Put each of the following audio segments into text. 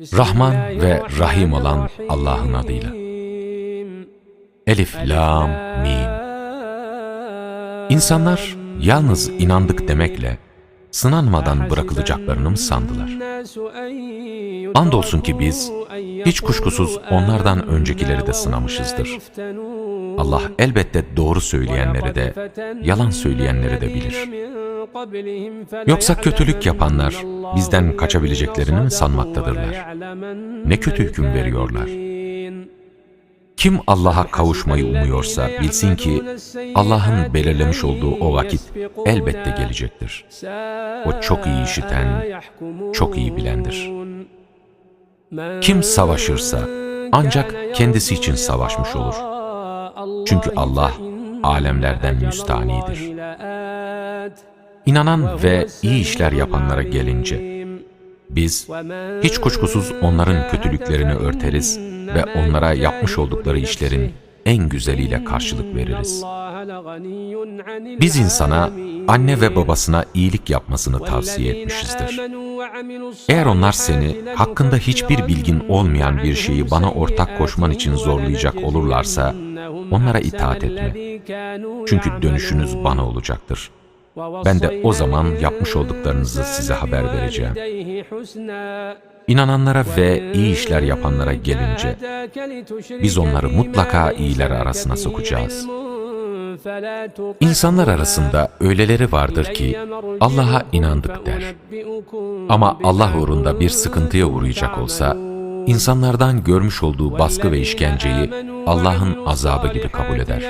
Rahman ve Rahim olan Allah'ın adıyla. Elif, Lam, Mim. İnsanlar yalnız inandık demekle sınanmadan bırakılacaklarını mı sandılar? Andolsun ki biz hiç kuşkusuz onlardan öncekileri de sınamışızdır. Allah elbette doğru söyleyenleri de, yalan söyleyenleri de bilir. Yoksa kötülük yapanlar bizden kaçabileceklerini mi sanmaktadırlar? Ne kötü hüküm veriyorlar. Kim Allah'a kavuşmayı umuyorsa bilsin ki Allah'ın belirlemiş olduğu o vakit elbette gelecektir. O çok iyi işiten, çok iyi bilendir. Kim savaşırsa ancak kendisi için savaşmış olur. Çünkü Allah alemlerden müstanidir. İnanan ve iyi işler yapanlara gelince, biz hiç kuşkusuz onların kötülüklerini örteriz ve onlara yapmış oldukları işlerin en güzeliyle karşılık veririz. Biz insana, anne ve babasına iyilik yapmasını tavsiye etmişizdir. Eğer onlar seni hakkında hiçbir bilgin olmayan bir şeyi bana ortak koşman için zorlayacak olurlarsa, onlara itaat etme. Çünkü dönüşünüz bana olacaktır. Ben de o zaman yapmış olduklarınızı size haber vereceğim. İnananlara ve iyi işler yapanlara gelince, biz onları mutlaka iyiler arasına sokacağız. İnsanlar arasında öyleleri vardır ki Allah'a inandık der. Ama Allah uğrunda bir sıkıntıya uğrayacak olsa, insanlardan görmüş olduğu baskı ve işkenceyi Allah'ın azabı gibi kabul eder.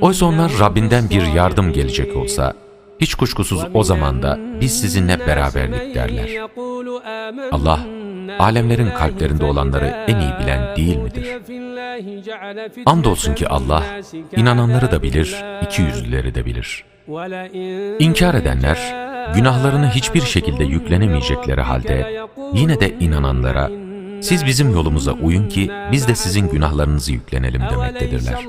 Oysa onlar Rabbinden bir yardım gelecek olsa, hiç kuşkusuz o zaman da biz sizinle beraberlik derler. Allah, alemlerin kalplerinde olanları en iyi bilen değil midir? Andolsun ki Allah, inananları da bilir, iki yüzlüleri de bilir. İnkar edenler, günahlarını hiçbir şekilde yüklenemeyecekleri halde, yine de inananlara, siz bizim yolumuza uyun ki biz de sizin günahlarınızı yüklenelim demektedirler.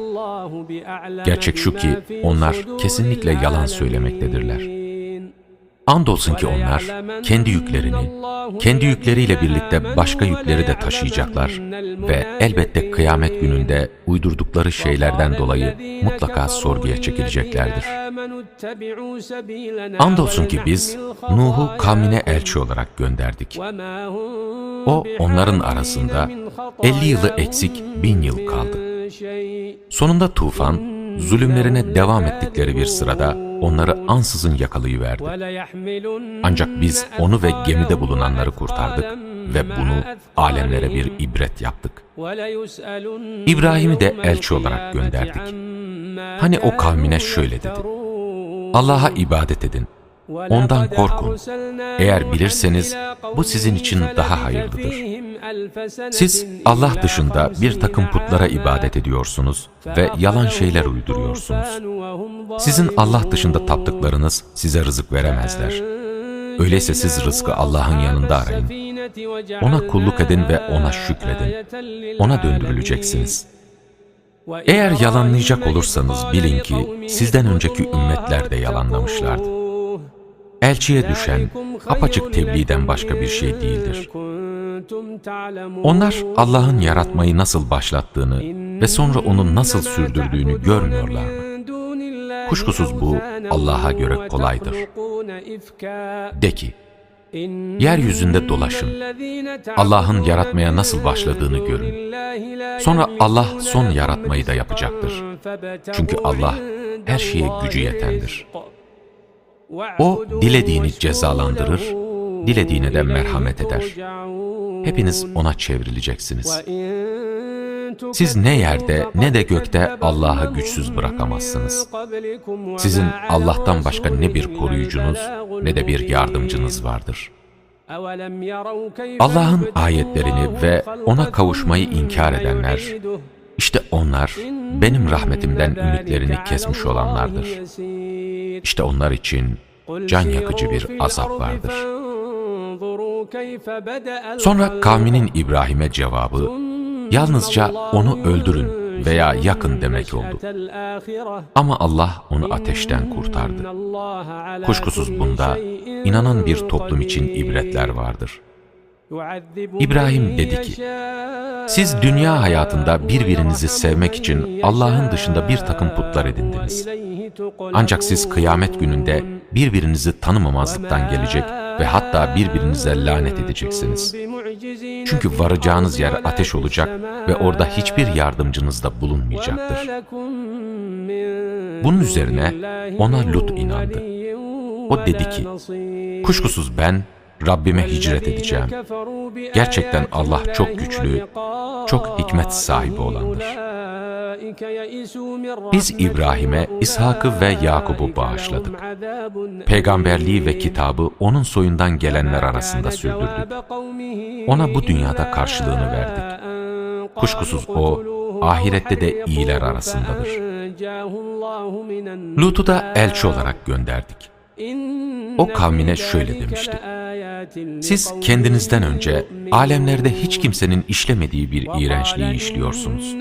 Gerçek şu ki onlar kesinlikle yalan söylemektedirler. Andolsun ki onlar kendi yüklerini, kendi yükleriyle birlikte başka yükleri de taşıyacaklar ve elbette kıyamet gününde uydurdukları şeylerden dolayı mutlaka sorguya çekileceklerdir. Andolsun ki biz Nuh'u kavmine elçi olarak gönderdik. O onların arasında 50 yılı eksik bin yıl kaldı. Sonunda tufan, zulümlerine devam ettikleri bir sırada onları ansızın yakalayıverdi. Ancak biz onu ve gemide bulunanları kurtardık ve bunu alemlere bir ibret yaptık. İbrahim'i de elçi olarak gönderdik. Hani o kavmine şöyle dedi. Allah'a ibadet edin. Ondan korkun. Eğer bilirseniz bu sizin için daha hayırlıdır. Siz Allah dışında bir takım putlara ibadet ediyorsunuz ve yalan şeyler uyduruyorsunuz. Sizin Allah dışında taptıklarınız size rızık veremezler. Öyleyse siz rızkı Allah'ın yanında arayın. Ona kulluk edin ve ona şükredin. Ona döndürüleceksiniz. Eğer yalanlayacak olursanız bilin ki sizden önceki ümmetler de yalanlamışlardı. Elçiye düşen apaçık tebliğden başka bir şey değildir. Onlar Allah'ın yaratmayı nasıl başlattığını ve sonra onu nasıl sürdürdüğünü görmüyorlar mı? Kuşkusuz bu Allah'a göre kolaydır. De ki, yeryüzünde dolaşın. Allah'ın yaratmaya nasıl başladığını görün. Sonra Allah son yaratmayı da yapacaktır. Çünkü Allah her şeye gücü yetendir. O dilediğini cezalandırır, dilediğine de merhamet eder. Hepiniz ona çevrileceksiniz. Siz ne yerde ne de gökte Allah'ı güçsüz bırakamazsınız. Sizin Allah'tan başka ne bir koruyucunuz ne de bir yardımcınız vardır. Allah'ın ayetlerini ve ona kavuşmayı inkar edenler, işte onlar benim rahmetimden ümitlerini kesmiş olanlardır. İşte onlar için can yakıcı bir azap vardır. Sonra kavminin İbrahim'e cevabı, yalnızca onu öldürün veya yakın demek oldu. Ama Allah onu ateşten kurtardı. Kuşkusuz bunda inanan bir toplum için ibretler vardır. İbrahim dedi ki, siz dünya hayatında birbirinizi sevmek için Allah'ın dışında bir takım putlar edindiniz. Ancak siz kıyamet gününde birbirinizi tanımamazlıktan gelecek ve hatta birbirinize lanet edeceksiniz. Çünkü varacağınız yer ateş olacak ve orada hiçbir yardımcınız da bulunmayacaktır. Bunun üzerine ona Lut inandı. O dedi ki, kuşkusuz ben Rabbime hicret edeceğim. Gerçekten Allah çok güçlü, çok hikmet sahibi olandır. Biz İbrahim'e İshak'ı ve Yakub'u bağışladık. Peygamberliği ve kitabı onun soyundan gelenler arasında sürdürdük. Ona bu dünyada karşılığını verdik. Kuşkusuz o, ahirette de iyiler arasındadır. Lut'u da elçi olarak gönderdik. O kavmine şöyle demişti. Siz kendinizden önce alemlerde hiç kimsenin işlemediği bir iğrençliği işliyorsunuz.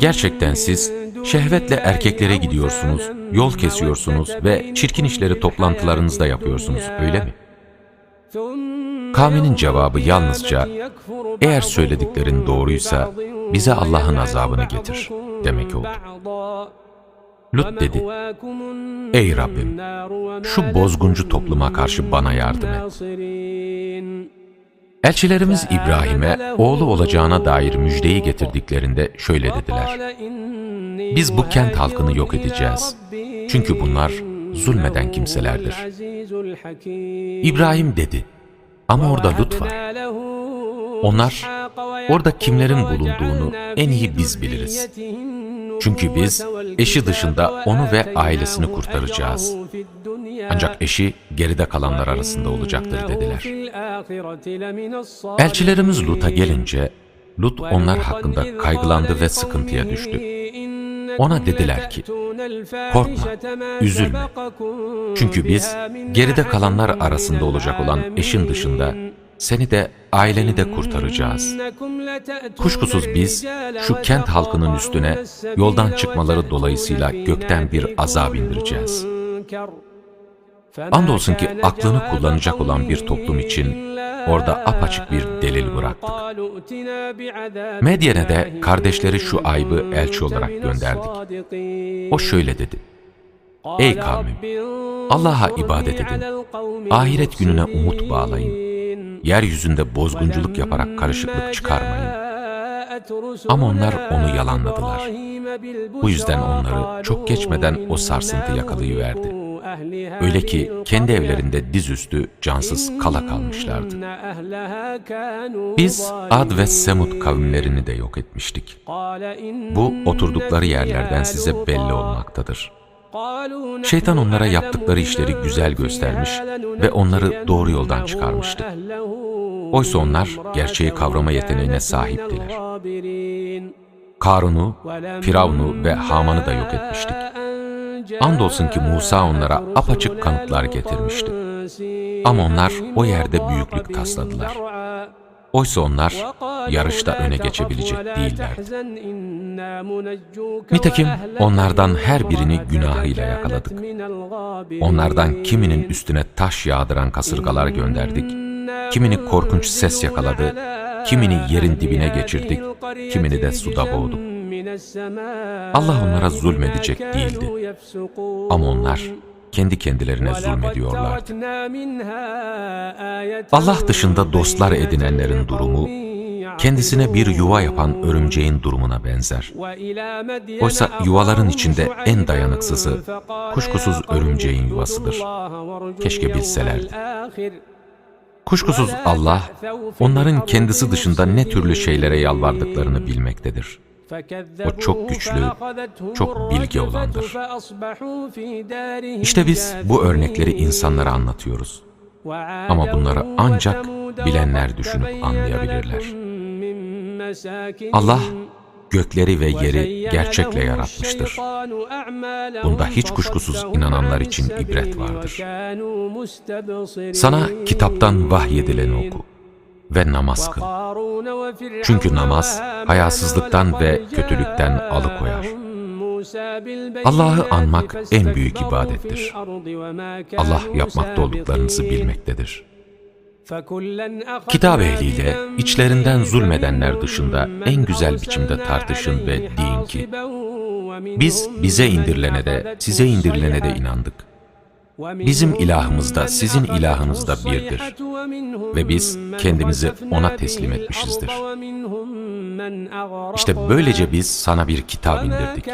Gerçekten siz şehvetle erkeklere gidiyorsunuz, yol kesiyorsunuz ve çirkin işleri toplantılarınızda yapıyorsunuz, öyle mi? Kavminin cevabı yalnızca, eğer söylediklerin doğruysa bize Allah'ın azabını getir demek oldu. Lut dedi, Ey Rabbim, şu bozguncu topluma karşı bana yardım et. Elçilerimiz İbrahim'e oğlu olacağına dair müjdeyi getirdiklerinde şöyle dediler. Biz bu kent halkını yok edeceğiz. Çünkü bunlar zulmeden kimselerdir. İbrahim dedi, ama orada Lut var. Onlar, orada kimlerin bulunduğunu en iyi biz biliriz. Çünkü biz eşi dışında onu ve ailesini kurtaracağız. Ancak eşi geride kalanlar arasında olacaktır dediler. Elçilerimiz Lut'a gelince Lut onlar hakkında kaygılandı ve sıkıntıya düştü. Ona dediler ki, korkma, üzülme. Çünkü biz geride kalanlar arasında olacak olan eşin dışında seni de aileni de kurtaracağız. Kuşkusuz biz şu kent halkının üstüne yoldan çıkmaları dolayısıyla gökten bir azap indireceğiz. Andolsun ki aklını kullanacak olan bir toplum için orada apaçık bir delil bıraktık. Medyen'e de kardeşleri şu aybı elçi olarak gönderdik. O şöyle dedi. Ey kavmim! Allah'a ibadet edin. Ahiret gününe umut bağlayın. Yeryüzünde bozgunculuk yaparak karışıklık çıkarmayın. Ama onlar onu yalanladılar. Bu yüzden onları çok geçmeden o sarsıntı yakalayıverdi. Öyle ki kendi evlerinde dizüstü cansız kala kalmışlardı. Biz Ad ve Semud kavimlerini de yok etmiştik. Bu oturdukları yerlerden size belli olmaktadır. Şeytan onlara yaptıkları işleri güzel göstermiş ve onları doğru yoldan çıkarmıştı. Oysa onlar gerçeği kavrama yeteneğine sahiptiler. Karun'u, Firavun'u ve Haman'ı da yok etmiştik. Andolsun ki Musa onlara apaçık kanıtlar getirmişti. Ama onlar o yerde büyüklük tasladılar. Oysa onlar yarışta öne geçebilecek değillerdi. Nitekim onlardan her birini günahıyla yakaladık. Onlardan kiminin üstüne taş yağdıran kasırgalar gönderdik, kimini korkunç ses yakaladı, kimini yerin dibine geçirdik, kimini de suda boğduk. Allah onlara zulmedecek değildi. Ama onlar kendi kendilerine zulmediyorlardı. Allah dışında dostlar edinenlerin durumu, kendisine bir yuva yapan örümceğin durumuna benzer. Oysa yuvaların içinde en dayanıksızı, kuşkusuz örümceğin yuvasıdır. Keşke bilselerdi. Kuşkusuz Allah, onların kendisi dışında ne türlü şeylere yalvardıklarını bilmektedir. O çok güçlü, çok bilgi olandır. İşte biz bu örnekleri insanlara anlatıyoruz. Ama bunları ancak bilenler düşünüp anlayabilirler. Allah gökleri ve yeri gerçekle yaratmıştır. Bunda hiç kuşkusuz inananlar için ibret vardır. Sana kitaptan vahyedileni oku ve namaz kıl. Çünkü namaz hayasızlıktan ve kötülükten alıkoyar. Allah'ı anmak en büyük ibadettir. Allah yapmakta olduklarınızı bilmektedir. Kitap ehliyle içlerinden zulmedenler dışında en güzel biçimde tartışın ve deyin ki, biz bize indirilene de size indirilene de inandık. Bizim ilahımız da sizin ilahınız da birdir. Ve biz kendimizi ona teslim etmişizdir. İşte böylece biz sana bir kitap indirdik.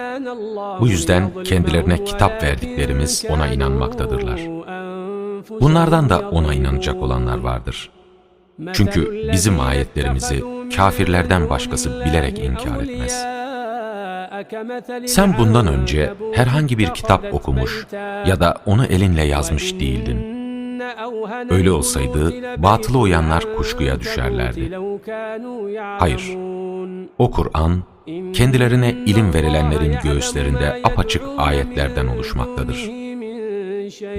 Bu yüzden kendilerine kitap verdiklerimiz ona inanmaktadırlar. Bunlardan da ona inanacak olanlar vardır. Çünkü bizim ayetlerimizi kafirlerden başkası bilerek inkar etmez. Sen bundan önce herhangi bir kitap okumuş ya da onu elinle yazmış değildin. Öyle olsaydı batılı uyanlar kuşkuya düşerlerdi. Hayır, o Kur'an kendilerine ilim verilenlerin göğüslerinde apaçık ayetlerden oluşmaktadır.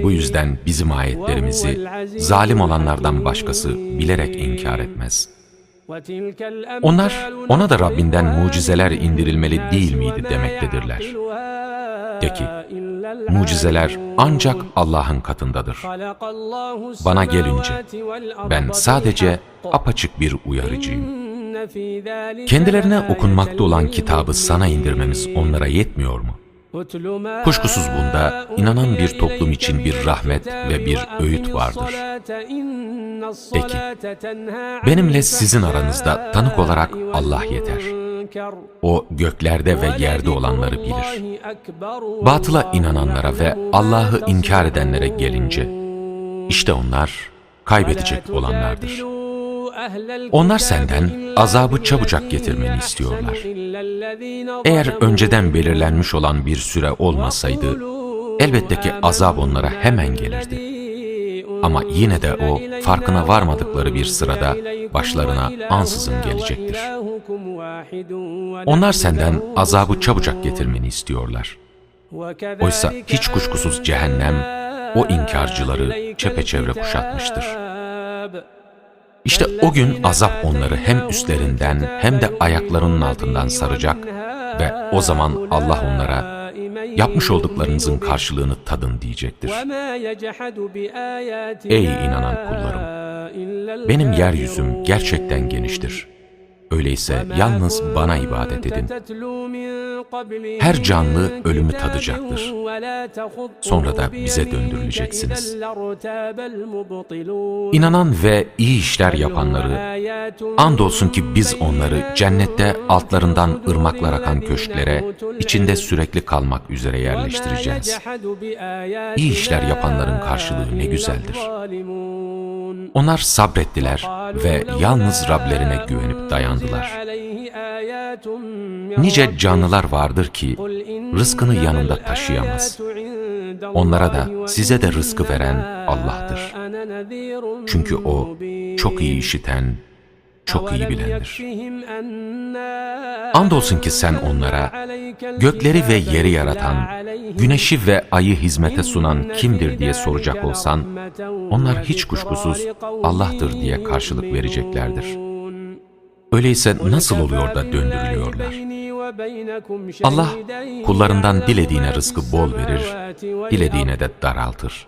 Bu yüzden bizim ayetlerimizi zalim olanlardan başkası bilerek inkar etmez. Onlar ona da Rabbinden mucizeler indirilmeli değil miydi demektedirler. De ki, mucizeler ancak Allah'ın katındadır. Bana gelince ben sadece apaçık bir uyarıcıyım. Kendilerine okunmakta olan kitabı sana indirmemiz onlara yetmiyor mu? Kuşkusuz bunda inanan bir toplum için bir rahmet ve bir öğüt vardır. De benimle sizin aranızda tanık olarak Allah yeter. O göklerde ve yerde olanları bilir. Batıla inananlara ve Allah'ı inkar edenlere gelince, işte onlar kaybedecek olanlardır. Onlar senden azabı çabucak getirmeni istiyorlar. Eğer önceden belirlenmiş olan bir süre olmasaydı, elbette ki azap onlara hemen gelirdi. Ama yine de o farkına varmadıkları bir sırada başlarına ansızın gelecektir. Onlar senden azabı çabucak getirmeni istiyorlar. Oysa hiç kuşkusuz cehennem o inkarcıları çepeçevre kuşatmıştır. İşte o gün azap onları hem üstlerinden hem de ayaklarının altından saracak ve o zaman Allah onlara yapmış olduklarınızın karşılığını tadın diyecektir. Ey inanan kullarım! Benim yeryüzüm gerçekten geniştir. Öyleyse yalnız bana ibadet edin. Her canlı ölümü tadacaktır. Sonra da bize döndürüleceksiniz. İnanan ve iyi işler yapanları, andolsun ki biz onları cennette altlarından ırmaklar akan köşklere, içinde sürekli kalmak üzere yerleştireceğiz. İyi işler yapanların karşılığı ne güzeldir. Onlar sabrettiler ve yalnız Rablerine güvenip dayandılar. Nice canlılar vardır ki rızkını yanında taşıyamaz. Onlara da size de rızkı veren Allah'tır. Çünkü O çok iyi işiten, çok iyi bilendir. Andolsun ki sen onlara gökleri ve yeri yaratan, güneşi ve ayı hizmete sunan kimdir diye soracak olsan, onlar hiç kuşkusuz Allah'tır diye karşılık vereceklerdir. Öyleyse nasıl oluyor da döndürülüyorlar? Allah kullarından dilediğine rızkı bol verir, dilediğine de daraltır.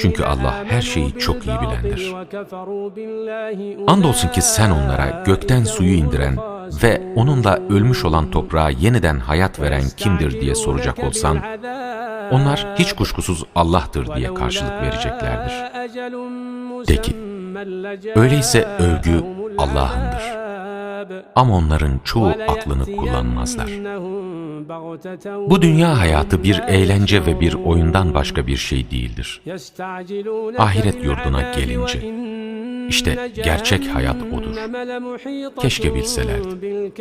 Çünkü Allah her şeyi çok iyi bilendir. Andolsun ki sen onlara gökten suyu indiren ve onunla ölmüş olan toprağa yeniden hayat veren kimdir diye soracak olsan, onlar hiç kuşkusuz Allah'tır diye karşılık vereceklerdir. De ki, öyleyse övgü Allah'ındır. Ama onların çoğu aklını kullanmazlar. Bu dünya hayatı bir eğlence ve bir oyundan başka bir şey değildir. Ahiret yurduna gelince, işte gerçek hayat odur. Keşke bilselerdi.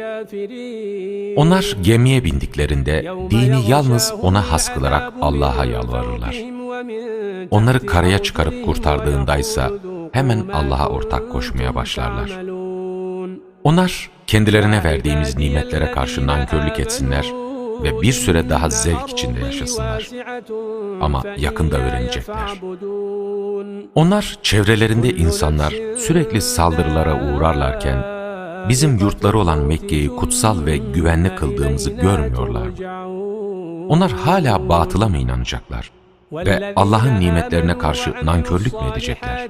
Onlar gemiye bindiklerinde dini yalnız ona has kılarak Allah'a yalvarırlar. Onları karaya çıkarıp kurtardığındaysa hemen Allah'a ortak koşmaya başlarlar. Onlar kendilerine verdiğimiz nimetlere karşı nankörlük etsinler ve bir süre daha zevk içinde yaşasınlar. Ama yakında öğrenecekler. Onlar çevrelerinde insanlar sürekli saldırılara uğrarlarken bizim yurtları olan Mekke'yi kutsal ve güvenli kıldığımızı görmüyorlar. Onlar hala batıla mı inanacaklar? Ve Allah'ın nimetlerine karşı nankörlük mü edecekler?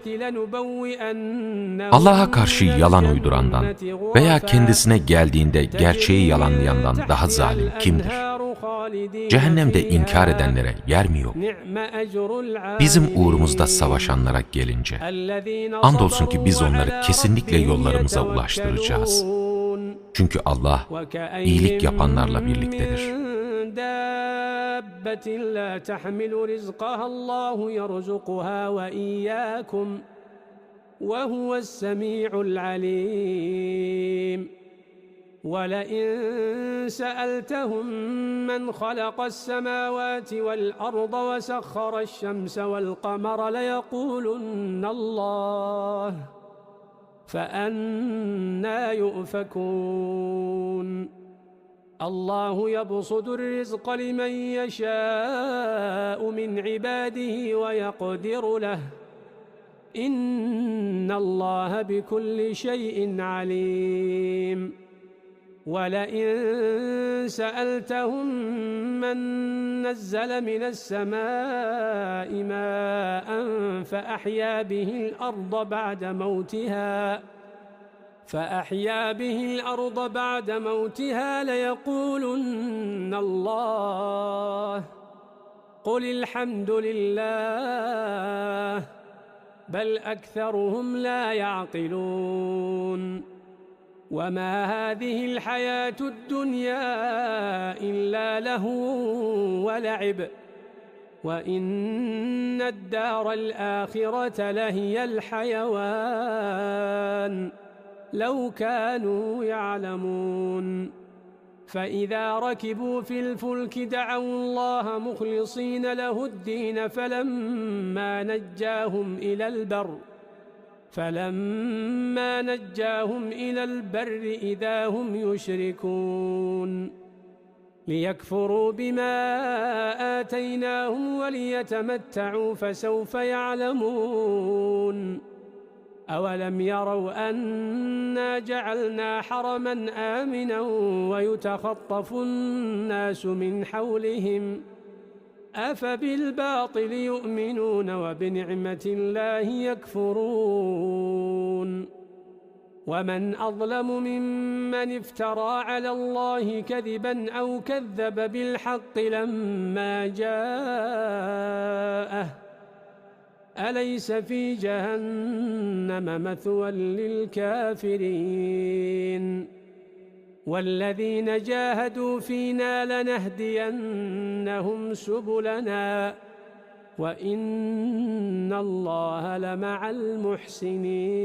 Allah'a karşı yalan uydurandan veya kendisine geldiğinde gerçeği yalanlayandan daha zalim kimdir? Cehennemde inkar edenlere yer mi yok? Bizim uğrumuzda savaşanlara gelince, andolsun ki biz onları kesinlikle yollarımıza ulaştıracağız. Çünkü Allah iyilik yapanlarla birliktedir. دابة لا تحمل رزقها الله يرزقها وإياكم وهو السميع العليم. ولئن سألتهم من خلق السماوات والأرض وسخر الشمس والقمر ليقولن الله فأنا يؤفكون. الله يبسط الرزق لمن يشاء من عباده ويقدر له. إن الله بكل شيء عليم. ولئن سألتهم من نزل من السماء ماء فأحيا به الأرض بعد موتها. فأحيا به الأرض بعد موتها ليقولن الله. قل الحمد لله بل أكثرهم لا يعقلون. وما هذه الحياة الدنيا إلا لهو ولعب. وإن الدار الآخرة لهي الحيوان. لو كانوا يعلمون. فإذا ركبوا في الفلك دعوا الله مخلصين له الدين فلما نجاهم إلى البر فلما نجاهم إلى البر إذا هم يشركون. ليكفروا بما آتيناهم وليتمتعوا فسوف يعلمون. أولم يروا أنا جعلنا حرما آمنا ويتخطف الناس من حولهم أفبالباطل يؤمنون وبنعمة الله يكفرون ومن أظلم ممن افترى على الله كذبا أو كذب بالحق لما جاءه أليس في جهنم مثوى للكافرين؟ والذين جاهدوا فينا لنهدينهم سبلنا وإن الله لمع المحسنين.